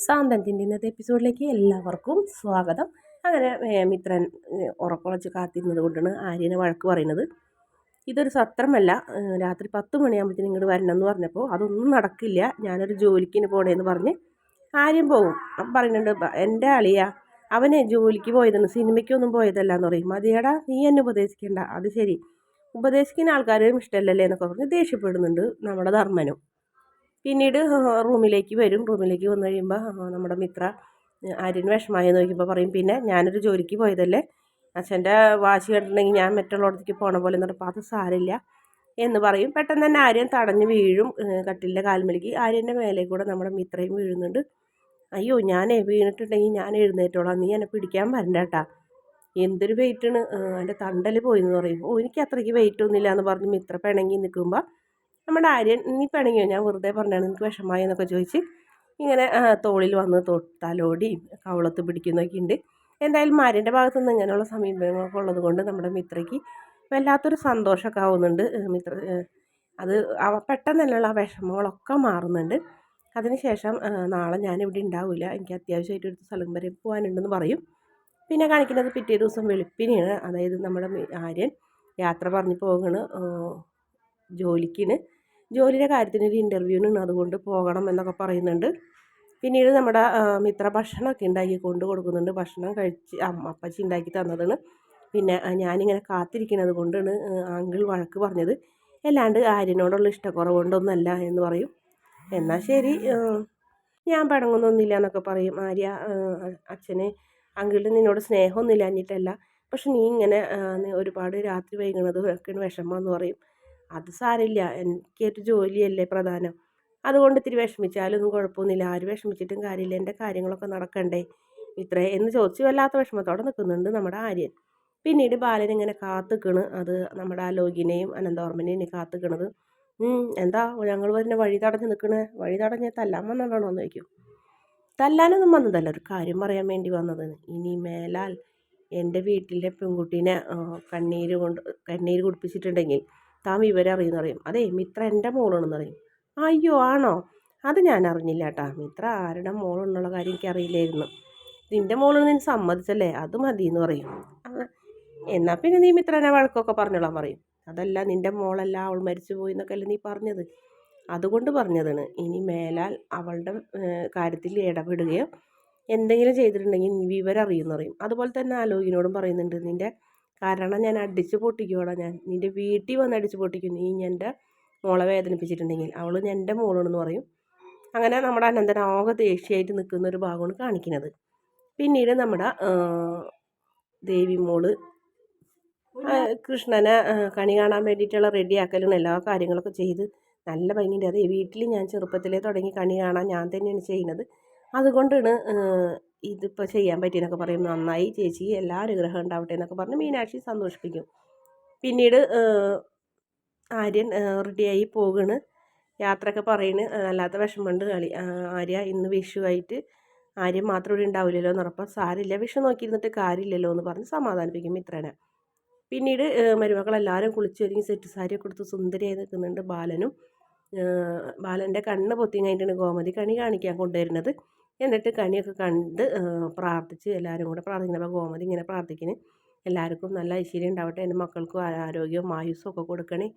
സാന്തനത്തിന്റെ ഇന്നത്തെ എപ്പിസോഡിലേക്ക് എല്ലാവർക്കും സ്വാഗതം. അങ്ങനെ മിത്രൻ ഉറക്കുളച്ച് കാത്തിരുന്നത് കൊണ്ടാണ് ആര്യനെ വഴക്ക് പറയുന്നത്. ഇതൊരു സത്രമല്ല. രാത്രി പത്ത് മണിയാകുമ്പോഴത്തേന് ഇങ്ങോട്ട് എന്ന് പറഞ്ഞപ്പോൾ അതൊന്നും നടക്കില്ല. ഞാനൊരു ജോലിക്കിന് പോണേന്ന് പറഞ്ഞ് ആര്യം പോകും അപ്പം പറയുന്നുണ്ട് എന്റെ അളിയാ അവനെ ജോലിക്ക് പോയതാണ് സിനിമയ്ക്കൊന്നും പോയതല്ല എന്ന് പറയും. മതിയടാ നീ എന്നെ ഉപദേശിക്കണ്ട. അത് ശരി. ഉപദേശിക്കുന്ന ആൾക്കാരും ഇഷ്ടമല്ലല്ലേ എന്നൊക്കെ പറഞ്ഞ് ദേഷ്യപ്പെടുന്നുണ്ട് നമ്മുടെ ധർമ്മനും. പിന്നീട് റൂമിലേക്ക് വരും. റൂമിലേക്ക് വന്നു കഴിയുമ്പോൾ നമ്മുടെ മിത്ര ആര്യന് വിഷമായി നോക്കുമ്പോൾ പറയും പിന്നെ ഞാനൊരു ജോലിക്ക് പോയതല്ലേ? അച്ഛന്റെ വാശി കണ്ടിട്ടുണ്ടെങ്കിൽ ഞാൻ മറ്റുള്ളടത്തേക്ക് പോണ പോലെ എന്നിട്ട് അത് സാരമില്ല എന്ന് പറയും. പെട്ടെന്ന് തന്നെ ആര്യൻ തടഞ്ഞ് വീഴും. കട്ടിലിന്റെ കാൽമലിക്ക് ആര്യന്റെ മേലെ കൂടെ നമ്മുടെ മിത്രയും വീഴുന്നുണ്ട്. അയ്യോ ഞാനേ വീണിട്ടുണ്ടെങ്കിൽ ഞാൻ എഴുന്നേറ്റോളാം. നീ എന്നെ പിടിക്കാൻ വരണ്ട കേട്ടാ. എന്തൊരു വെയിറ്റാണ്. എന്റെ തണ്ടൽ പോയി എന്ന് പറയും. ഓ എനിക്ക് അത്രയ്ക്ക് വെയിറ്റ് ഒന്നുമില്ല എന്ന് പറഞ്ഞ് മിത്ര പിണങ്ങി നിൽക്കുമ്പോൾ നമ്മുടെ ആര്യൻ നീ പിണങ്ങിയോ ഞാൻ വെറുതെ പറഞ്ഞാണ് എനിക്ക് വിഷമായി എന്നൊക്കെ ചോദിച്ച് ഇങ്ങനെ തോളിൽ വന്ന് തലോടിയും കവളത്ത് പിടിക്കുന്നൊക്കെ ഉണ്ട്. എന്തായാലും ആര്യന്റെ ഭാഗത്തു നിന്ന് ഇങ്ങനെയുള്ള സമീപനങ്ങളൊക്കെ ഉള്ളത് കൊണ്ട് നമ്മുടെ മിത്രയ്ക്ക് വല്ലാത്തൊരു സന്തോഷമൊക്കെ ആവുന്നുണ്ട്. മിത്ര അത് അവ പെട്ടെന്ന് തന്നെയുള്ള ആ വിഷമങ്ങളൊക്കെ മാറുന്നുണ്ട്. അതിനുശേഷം നാളെ ഞാനിവിടെ ഉണ്ടാവില്ല. എനിക്ക് അത്യാവശ്യമായിട്ട് ഒരു സ്ഥലം വരെ പോകാനുണ്ടെന്ന് പറയും. പിന്നെ കാണിക്കുന്നത് പിറ്റേ ദിവസം വെളുപ്പിനെയാണ്. അതായത് നമ്മുടെ ആര്യൻ യാത്ര പറഞ്ഞു പോകണ് ജോലിക്കിന്. ജോലിയുടെ കാര്യത്തിന് ഒരു ഇന്റർവ്യൂവിനാണ് അതുകൊണ്ട് പോകണം എന്നൊക്കെ പറയുന്നുണ്ട്. പിന്നീട് നമ്മുടെ മിത്ര ഭക്ഷണമൊക്കെ ഉണ്ടാക്കി കൊണ്ട് കൊടുക്കുന്നുണ്ട്. ഭക്ഷണം കഴിച്ച് അമ്മ അപ്പച്ചി ഉണ്ടാക്കി തന്നതാണ്. പിന്നെ ഞാനിങ്ങനെ കാത്തിരിക്കുന്നത് കൊണ്ടാണ് അങ്കിൾ വഴക്ക് പറഞ്ഞത്. അല്ലാണ്ട് ആര്യനോടുള്ള ഇഷ്ടക്കുറവ് കൊണ്ടൊന്നല്ല എന്ന് പറയും. എന്നാൽ ശരി ഞാൻ പടങ്ങുന്നൊന്നുമില്ല എന്നൊക്കെ പറയും. ആര്യ അച്ഛനെ അങ്കിളിന് നിന്നോട് സ്നേഹമൊന്നും ഇല്ലാഞ്ഞിട്ടല്ല പക്ഷെ നീ ഇങ്ങനെ ഒരുപാട് രാത്രി വൈകുന്നത് ഒക്കെയാണ് വിഷമം എന്ന് പറയും. അത് സാരമില്ല. എനിക്കൊരു ജോലിയല്ലേ പ്രധാനം. അതുകൊണ്ട് ഇത്തിരി വിഷമിച്ചാലൊന്നും കുഴപ്പമൊന്നുമില്ല. ആര് വിഷമിച്ചിട്ടും കാര്യമില്ല. എന്റെ കാര്യങ്ങളൊക്കെ നടക്കണ്ടേ? ഇത്രേ എന്ന് ചോദിച്ച് വല്ലാത്ത വിഷമത്തോടെ നിൽക്കുന്നുണ്ട് നമ്മുടെ ആര്യൻ. പിന്നീട് ബാലൻ ഇങ്ങനെ കാത്തുക്കണ്. അത് നമ്മുടെ ആ ലോകിനെയും അനന്തവർമ്മനെയും കാത്തുക്കണത്. എന്താ ഞങ്ങൾ വരുന്ന വഴി തടഞ്ഞ് നിൽക്കണേ? വഴി തടഞ്ഞ് തല്ലാൻ വന്നതാണോ എന്ന് ചോദിക്കും. തല്ലാനൊന്നും വന്നതല്ല. ഒരു കാര്യം പറയാൻ വേണ്ടി വന്നത്. ഇനി മേലാൽ എന്റെ വീട്ടിലെ പെൺകുട്ടീനെ കണ്ണീര് കൊണ്ട് കണ്ണീര് കുടിപ്പിച്ചിട്ടുണ്ടെങ്കിൽ താൻ വിവരം അറിയുന്ന അറിയും അതെ മിത്ര എന്റെ മോളാണെന്ന് അറിയും അയ്യോ ആണോ? അത് ഞാൻ അറിഞ്ഞില്ല കേട്ടാ മിത്ര ആരുടെ മോളെന്നുള്ള കാര്യം എനിക്ക് അറിയില്ലായിരുന്നു നിന്റെ മോളെന്ന് നീ സമ്മതിച്ചല്ലേ? അത് മതി എന്ന് പറയും എന്നാൽ പിന്നെ നീ മിത്രനെ വഴക്കൊക്കെ പറഞ്ഞോളാൻ പറയും. അതല്ല നിന്റെ മോളല്ല അവൾ മരിച്ചു പോയി എന്നൊക്കെയല്ലേ നീ പറഞ്ഞത്? അതുകൊണ്ട് പറഞ്ഞതാണ്. ഇനി മേലാൽ അവളുടെ കാര്യത്തിൽ ഇടപെടുകയോ എന്തെങ്കിലും ചെയ്തിട്ടുണ്ടെങ്കിൽ വിവരം അറിയുമെന്ന് പറയും അതുപോലെ തന്നെ ആലോകിനോടും പറയുന്നുണ്ട്. നിന്റെ കാരണം ഞാൻ അടിച്ച് പൊട്ടിക്കുവാടാ ഞാൻ. നിന്റെ വീട്ടിൽ വന്ന് അടിച്ച് പൊട്ടിക്കും. നീ എന്റെ മോളെ വേദനിപ്പിച്ചിട്ടുണ്ടെങ്കിൽ. അവൾ എന്റെ മോളാണെന്ന് പറയും. അങ്ങനെ നമ്മുടെ അനന്തൻ ആകെ ദേഷ്യമായിട്ട് നിൽക്കുന്ന ഒരു ഭാഗമാണ് കാണിക്കുന്നത്. പിന്നീട് നമ്മുടെ ദേവി മോൾ കൃഷ്ണനെ കണി കാണാൻ വേണ്ടിയിട്ടുള്ള റെഡിയാക്കലും എല്ലാ കാര്യങ്ങളൊക്കെ ചെയ്ത് നല്ല ഭംഗിയുണ്ട്. അതേ വീട്ടിൽ ഞാൻ ചെറുപ്പത്തിലേ തുടങ്ങി കണി കാണാൻ ഞാൻ തന്നെയാണ് ചെയ്യുന്നത്. അതുകൊണ്ടാണ് ഇതിപ്പോൾ ചെയ്യാൻ പറ്റിയെന്നൊക്കെ പറയും. നന്നായി ചേച്ചി എല്ലാ അനുഗ്രഹം ഉണ്ടാവട്ടെ എന്നൊക്കെ പറഞ്ഞ് മീനാക്ഷി സന്തോഷിപ്പിക്കും. പിന്നീട് ആര്യൻ റെഡിയായി പോകണ്. യാത്രയൊക്കെ പറയണ്. അല്ലാത്ത വിഷമമുണ്ട് കളി. ആര്യ ഇന്ന് വിഷുവായിട്ട് ആര്യം മാത്രം ഇവിടെ ഉണ്ടാവില്ലല്ലോ എന്ന് ഉറപ്പം. സാരില്ല വിഷു നോക്കിയിരുന്നിട്ട് കാര്യമില്ലല്ലോ എന്ന് പറഞ്ഞ് സമാധാനിപ്പിക്കും മിത്രനെ. പിന്നീട് മരുമക്കളെല്ലാവരും കുളിച്ചൊരുങ്ങി സെറ്റ് സാരിയൊക്കെ കൊടുത്ത് സുന്ദരിയായി നിൽക്കുന്നുണ്ട് ബാലനും. ബാലന്റെ കണ്ണ് പൊത്തി കഴിഞ്ഞിട്ടാണ് ഗോമതി കണി കാണിക്കാൻ കൊണ്ടുവരുന്നത്. എന്നിട്ട് കണിയൊക്കെ കണ്ട് പ്രാർത്ഥിച്ച് എല്ലാവരും കൂടെ പ്രാർത്ഥിക്കുന്നപ്പോൾ ഗോമതി ഇങ്ങനെ പ്രാർത്ഥിക്കുന്നു. എല്ലാവർക്കും നല്ല ഐശ്വര്യം ഉണ്ടാവട്ടെ. എന്റെ മക്കൾക്കും ആരോഗ്യവും ആയുസ്സും ഒക്കെ കൊടുക്കണേ.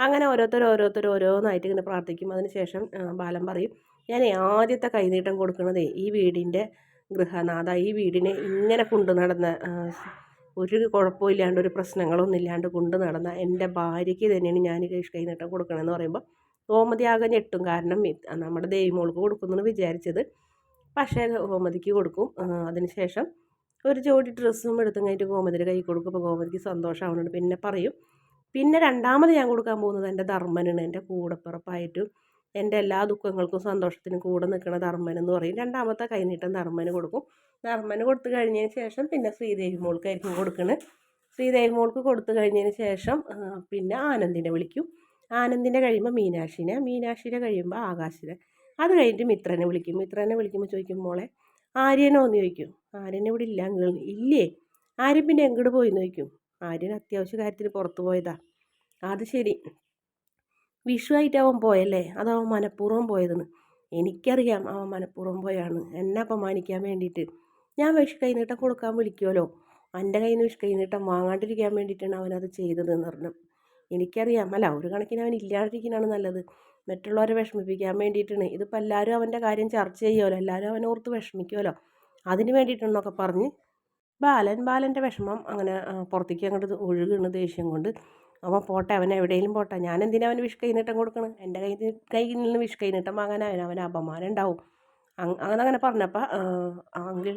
അങ്ങനെ ഓരോരുത്തർ ഓരോരുത്തർ ഓരോന്നായിട്ട് ഇങ്ങനെ പ്രാർത്ഥിക്കും. അതിനുശേഷം ബാലം ബാലൻ പറയും ഞാൻ ആദ്യത്തെ കൈനീട്ടം കൊടുക്കണതേ ഈ വീടിന്റെ ഗൃഹനാഥ ഈ വീടിനെ ഇങ്ങനെ കൊണ്ടു നടന്ന ഒരു കുഴപ്പമില്ലാണ്ട് ഒരു പ്രശ്നങ്ങളൊന്നും ഇല്ലാണ്ട് കൊണ്ട് നടന്ന എന്റെ ഭാര്യയ്ക്ക് തന്നെയാണ് ഞാൻ കൈനീട്ടം കൊടുക്കണമെന്ന് പറയുമ്പോൾ ഗോമതി ആകെ ഞെട്ടും. കാരണം നമ്മുടെ ദേവിമോൾക്ക് എന്ന് വിചാരിച്ചത്. പക്ഷേ ഗോമതിക്ക് കൊടുക്കും. അതിനുശേഷം ഒരു ജോഡി ഡ്രസ്സും എടുത്തും കഴിഞ്ഞിട്ട് ഗോമതിയുടെ കൈ കൊടുക്കും. അപ്പോൾ ഗോമതിക്ക് സന്തോഷമാവുന്നുണ്ട് പിന്നെ പറയും. പിന്നെ രണ്ടാമത് ഞാൻ കൊടുക്കാൻ പോകുന്നത് എന്റെ ധർമ്മനാണ്. എന്റെ കൂടപ്പിറപ്പായിട്ടും എന്റെ എല്ലാ ദുഃഖങ്ങൾക്കും സന്തോഷത്തിനും കൂടെ നിൽക്കുന്ന ധർമ്മൻ എന്ന് പറയും. രണ്ടാമത്തെ കൈനീട്ടം ധർമ്മന് കൊടുക്കും. ധർമ്മന് കൊടുത്തു കഴിഞ്ഞതിന് ശേഷം പിന്നെ ശ്രീദേവി മോൾക്കായിരിക്കും കൊടുക്കുന്നത് ശ്രീദേവി മോൾക്ക് കൊടുത്തു കഴിഞ്ഞതിന് ശേഷം പിന്നെ ആനന്ദിനെ വിളിക്കും. ആനന്ദിനെ കഴിയുമ്പോൾ മീനാക്ഷിനെ. മീനാക്ഷിനെ കഴിയുമ്പോൾ ആകാശിനെ. അത് കഴിഞ്ഞിട്ട് മിത്രനെ വിളിക്കും. മിത്രനെ വിളിക്കുമ്പോൾ ചോദിക്കും മോളെ ആര്യനോ? എന്ന് ചോദിക്കും. ആര്യൻ ഇവിടെ ഇല്ല ഇല്ലേ? ആര്യൻ പിന്നെ എങ്ങോട്ട് പോയി? എന്ന് ചോദിക്കും. ആര്യൻ അത്യാവശ്യ കാര്യത്തിന് പുറത്തു പോയതാ. അത് ശരി. വിഷു ആയിട്ട് അവൻ പോയല്ലേ? അതവൻ മനഃപൂർവം പോയതെന്ന്? എനിക്കറിയാം അവൻ മനഃപൂർവം പോയാണ്. എന്നെ അപമാനിക്കാൻ വേണ്ടിയിട്ട്. ഞാൻ വിഷു കൈനീട്ടം കൊടുക്കാൻ വിളിക്കുമല്ലോ എന്റെ കയ്യിൽ നിന്ന് വിഷു കൈനീട്ടം വാങ്ങാണ്ടിരിക്കാൻ വേണ്ടിയിട്ടാണ് അവനത് ചെയ്തതെന്ന് പറഞ്ഞു. എനിക്കറിയാം. അല്ല ഒരു കണക്കിന് അവൻ ഇല്ലാണ്ടിരിക്കുന്നതാണ് നല്ലത്. മറ്റുള്ളവരെ വിഷമിപ്പിക്കാൻ വേണ്ടിയിട്ടാണ്. ഇതിപ്പോൾ എല്ലാവരും അവന്റെ കാര്യം ചർച്ച ചെയ്യുമല്ലോ എല്ലാവരും അവനെ ഓർത്ത് വിഷമിക്കുമല്ലോ അതിന് വേണ്ടിയിട്ടെന്നൊക്കെ പറഞ്ഞ് ബാലൻ ബാലന്റെ വിഷമം അങ്ങനെ പുറത്തേക്ക് അങ്ങോട്ട് ഒഴുകുന്ന ദേഷ്യം കൊണ്ട് അവൻ പോട്ടെ അവൻ എവിടെയെങ്കിലും പോട്ടെ. ഞാൻ എന്തിനാ അവന് വിഷ് കൈനീട്ടം കൊടുക്കണം? എന്റെ കയ്യിൽ കയ്യിൽ നിന്ന് വിഷ് കൈനീട്ടം വാങ്ങാൻ അവൻ അപമാനം ഉണ്ടാവും. അങ്ങനെ അങ്ങനെ പറഞ്ഞപ്പോൾ അങ്കിൾ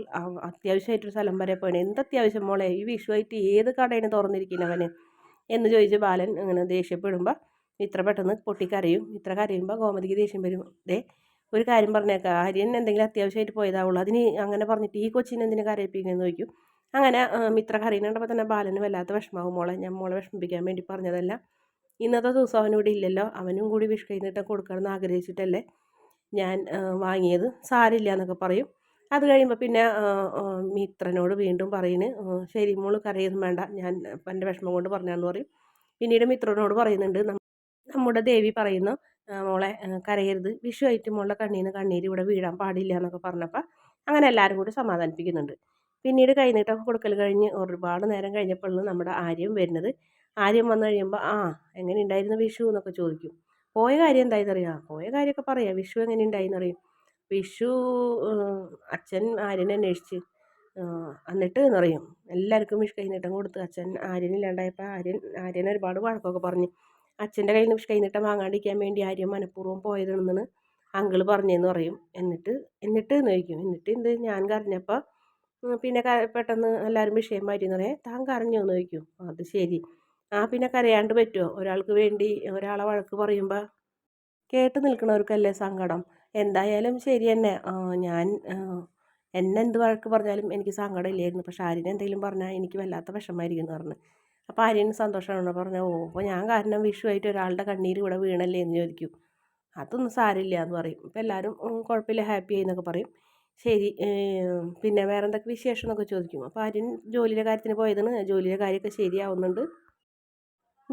അത്യാവശ്യമായിട്ടൊരു സ്ഥലം വരെ പോയണേ എന്ത് അത്യാവശ്യം മോളെ? ഈ വിഷുവായിട്ട് ഏത് കടയാണ് തുറന്നിരിക്കുന്നവന് എന്ന് ചോദിച്ച് ബാലൻ അങ്ങനെ ദേഷ്യപ്പെടുമ്പോൾ ഇത്ര പെട്ടെന്ന് പൊട്ടിക്കരയും ഇത്ര കരയുമ്പോൾ ഗോമതിക്ക് ദേഷ്യം വരും. ദേ ഒരു കാര്യം പറഞ്ഞേക്കാം. ആര്യൻ എന്തെങ്കിലും അത്യാവശ്യമായിട്ട് പോയതാവുള്ളൂ. അതിന് അങ്ങനെ പറഞ്ഞിട്ട് ഈ കൊച്ചിനെ എന്തിനു കരയിപ്പിക്കുന്നു ചോദിക്കും. അങ്ങനെ മിത്ര കരയുന്നുണ്ടപ്പോൾ തന്നെ ബാലന് വല്ലാത്ത വിഷമാവും മോളെ. ഞാൻ മോളെ വിഷമിപ്പിക്കാൻ വേണ്ടി പറഞ്ഞതല്ല. ഇന്നത്തെ ദിവസം അവനിവിടെ ഇല്ലല്ലോ. അവനും കൂടി വിഷ് കഴിഞ്ഞിട്ട് കൊടുക്കണമെന്ന് ആഗ്രഹിച്ചിട്ടല്ലേ ഞാൻ വാങ്ങിയത്. സാരില്ല എന്നൊക്കെ പറയും. അത് കഴിയുമ്പോൾ പിന്നെ മിത്രനോട് വീണ്ടും പറയുന്നു ശരി മോൾ കരയൊന്നും വേണ്ട ഞാൻ എന്റെ വിഷമം കൊണ്ട് പറഞ്ഞാന്ന് പറയും. പിന്നീട് മിത്രനോട് പറയുന്നുണ്ട് നമ്മുടെ ദേവി പറയുന്നു മോളെ കരയരുത് വിഷു വിഷുവായിട്ട് മോളുടെ കണ്ണീന്ന് കണ്ണീര് ഇവിടെ വീഴാൻ പാടില്ല എന്നൊക്കെ പറഞ്ഞപ്പോൾ അങ്ങനെ എല്ലാവരും കൂടി സമാധാനിപ്പിക്കുന്നുണ്ട്. പിന്നീട് കൈനീട്ടൊക്കെ കൊടുക്കൽ കഴിഞ്ഞ് ഒരുപാട് നേരം കഴിഞ്ഞപ്പോഴാണ് നമ്മുടെ ആര്യം വരുന്നത്. ആര്യം വന്നു കഴിയുമ്പോൾ ആ എങ്ങനെ ഉണ്ടായിരുന്നു വിഷു? എന്നൊക്കെ ചോദിക്കും. പോയ കാര്യം എന്തായെന്നറിയാം പോയ കാര്യമൊക്കെ പറയാം. വിഷു എങ്ങനെ ഉണ്ടായിന്നറിയും വിഷു അച്ഛൻ ആര്യനെ അന്വേഷിച്ച് എന്നിട്ട് എന്നറിയും എല്ലാവർക്കും വിഷു കൈനീട്ടം കൊടുത്ത് അച്ഛൻ ആര്യനില്ലാണ്ടായപ്പോൾ ആര്യൻ ആര്യൻ ഒരുപാട് വഴക്കൊക്കെ പറഞ്ഞു. അച്ഛന്റെ കയ്യിൽ നിന്ന് വിഷു കൈനീട്ടം വാങ്ങാണ്ടിരിക്കാൻ വേണ്ടി ആര്യം മനഃപൂർവം പോയതാണെന്ന് അങ്കിൾ പറഞ്ഞെന്ന് പറയും. എന്നിട്ട് എന്നിട്ട് എന്ന് ചോദിക്കും. എന്നിട്ട് എന്ത്? ഞാൻ കരഞ്ഞപ്പോൾ പിന്നെ പെട്ടെന്ന് എല്ലാവരും വിഷയം മാറ്റി എന്ന് പറയാം താൻ കരഞ്ഞോ? എന്ന് ചോദിക്കും. അത് ശരി. ആ പിന്നെ കരയാണ്ട് പറ്റുമോ ഒരാൾക്ക് വേണ്ടി ഒരാളെ വഴക്ക് പറയുമ്പോൾ കേട്ട് നിൽക്കുന്നവർക്കല്ലേ സങ്കടം. എന്തായാലും ശരി തന്നെ. ഞാൻ എന്നെ എന്ത് വഴക്ക് പറഞ്ഞാലും എനിക്ക് സങ്കടം ഇല്ലായിരുന്നു പക്ഷെ ആര്യനെ എന്തെങ്കിലും പറഞ്ഞാൽ എനിക്ക് വല്ലാത്ത വിഷമമായിരിക്കും എന്ന് പറഞ്ഞു. അപ്പോൾ ആര്യന് സന്തോഷമാണ് പറഞ്ഞു ഓ അപ്പോൾ ഞാൻ കാരണം വിഷുവായിട്ട് ഒരാളുടെ കണ്ണീര് ഇവിടെ വീണല്ലേ? എന്ന് ചോദിക്കും. അതൊന്നും സാരമില്ല എന്ന് പറയും. അപ്പോൾ എല്ലാവരും കുഴപ്പമില്ല ഹാപ്പി ആയി എന്നൊക്കെ പറയും. ശരി പിന്നെ വേറെ എന്തൊക്കെ വിശേഷം എന്നൊക്കെ ചോദിക്കും. അപ്പോൾ ആര്യൻ ജോലിയുടെ കാര്യത്തിന് പോയതാണ്. ജോലിയുടെ കാര്യമൊക്കെ ശരിയാവുന്നുണ്ട്.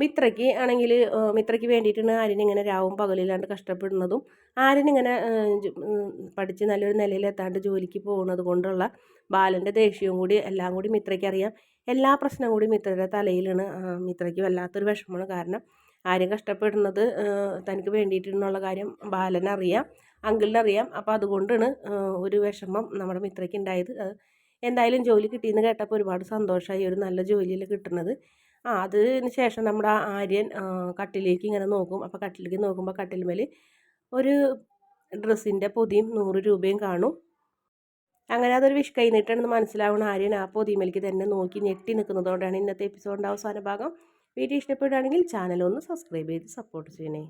മിത്രയ്ക്ക് ആണെങ്കിൽ മിത്രയ്ക്ക് വേണ്ടിയിട്ടാണ് ആര്യൻ ഇങ്ങനെ രാവും പകലില്ലാണ്ട് കഷ്ടപ്പെടുന്നതും ആര്യൻ ഇങ്ങനെ പഠിച്ച് നല്ലൊരു നിലയിലെത്താണ്ട് ജോലിക്ക് പോകുന്നത് കൊണ്ടുള്ള ബാലന്റെ ദേഷ്യവും കൂടി എല്ലാം കൂടി മിത്രയ്ക്ക് അറിയാം എല്ലാ പ്രശ്നവും കൂടി മിത്രയുടെ തലയിലാണ്. മിത്രയ്ക്ക് വല്ലാത്തൊരു വിഷമമാണ്. കാരണം ആര്യം കഷ്ടപ്പെടുന്നത് തനിക്ക് വേണ്ടിയിട്ടെന്നുള്ള കാര്യം ബാലനറിയാം അങ്കിളിനറിയാം അപ്പോൾ അതുകൊണ്ടാണ് ഒരു വിഷമം നമ്മുടെ മിത്രയ്ക്ക് ഉണ്ടായത്. എന്തായാലും ജോലി കിട്ടിയെന്ന് കേട്ടപ്പോൾ ഒരുപാട് സന്തോഷമായി. ഒരു നല്ല ജോലിയിൽ കിട്ടുന്നത്. ആ അതിന് ശേഷം നമ്മുടെ ആര്യൻ കട്ടിലേക്ക് ഇങ്ങനെ നോക്കും. അപ്പോൾ കട്ടിലേക്ക് നോക്കുമ്പോൾ കട്ടിൽമേൽ ഒരു ഡ്രസ്സിന്റെ പൊതിയും നൂറ് രൂപയും കാണും. അങ്ങനെ അതൊരു വിഷ് കൈനീട്ടാണെന്ന് മനസ്സിലാവണം ആര്യൻ ആ പൊതിമേലേക്ക് തന്നെ നോക്കി ഞെട്ടി നിൽക്കുന്നതോടെയാണ് ഇന്നത്തെ എപ്പിസോഡിന്റെ അവസാന ഭാഗം. വീഡിയോ ഇഷ്ടപ്പെടുകയാണെങ്കിൽ ചാനൽ ഒന്ന് സബ്സ്ക്രൈബ് ചെയ്ത് സപ്പോർട്ട് ചെയ്യണേ.